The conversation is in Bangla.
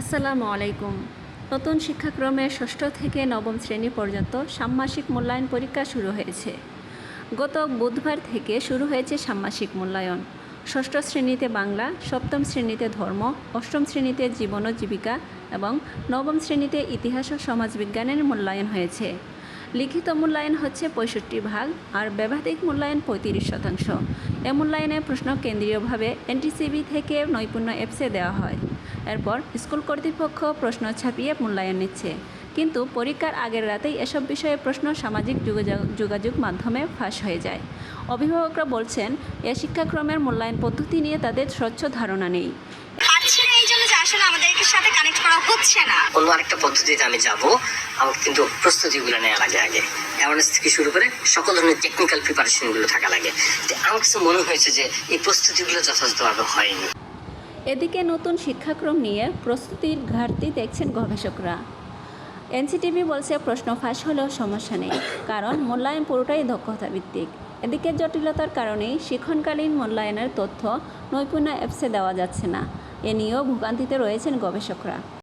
আসসালামু আলাইকুম। নতুন শিক্ষাক্রমে ষষ্ঠ থেকে নবম শ্রেণি পর্যন্ত ষান্মাসিক মূল্যায়ন পরীক্ষা শুরু হয়েছে। গত বুধবার থেকে শুরু হয়েছে ষান্মাসিক মূল্যায়ন। ষষ্ঠ শ্রেণীতে বাংলা, সপ্তম শ্রেণীতে ধর্ম, অষ্টম শ্রেণীতে জীবন ও জীবিকা এবং নবম শ্রেণীতে ইতিহাস ও সমাজবিজ্ঞানের মূল্যায়ন হয়েছে। লিখিত মূল্যায়ন হচ্ছে পঁয়ষট্টি ভাগ আর ব্যবহারিক মূল্যায়ন পঁয়ত্রিশ শতাংশ। এ মূল্যায়নের প্রশ্ন কেন্দ্রীয়ভাবে এনটিসিবি থেকে নৈপুণ্য অ্যাপসে দেওয়া হয়। এরপর স্কুল কর্তৃপক্ষ প্রশ্ন ছাপিয়ে মূল্যায়ন নিচ্ছে। কিন্তু পরীক্ষার আগের রাতেই এসব বিষয়ে প্রশ্ন সামাজিক যোগাযোগ যোগাযোগ মাধ্যমে ফাঁস হয়ে যায়। অভিভাবকরা বলছেন এ শিক্ষাক্রমের মূল্যায়ন পদ্ধতি নিয়ে তাদের স্বচ্ছ ধারণা নেই। আসলে আমাদেরকে সাথে কানেক্ট করা হচ্ছে না। অন্য আরেকটা পদ্ধতিতে আমি যাব। আমাকে কিন্তু প্রস্তুতিগুলো নেওয়া লাগে আগে। অ্যাওয়ারনেস থেকে শুরু করে সকল ধরনের টেকনিক্যাল প্রিপারেশনগুলো থাকা লাগে। আমার কাছে মনে হয়েছে যে এই প্রস্তুতিগুলো যথাযথভাবে হয়নি। এদিকে নতুন শিক্ষাক্রম নিয়ে প্রস্তুতির ঘাটতি দেখছেন গবেষকরা। এনসিটিভি বলছে প্রশ্ন ফাঁস হলেও সমস্যা নেই, কারণ মূল্যায়ন পুরোটাই দক্ষতা ভিত্তিক এদিকে জটিলতার কারণেই শিক্ষণকালীন মূল্যায়নের তথ্য নৈপুণ্য অ্যাপসে দেওয়া যাচ্ছে না। এ নিয়েও ভোগান্তিতে রয়েছেন গবেষকরা।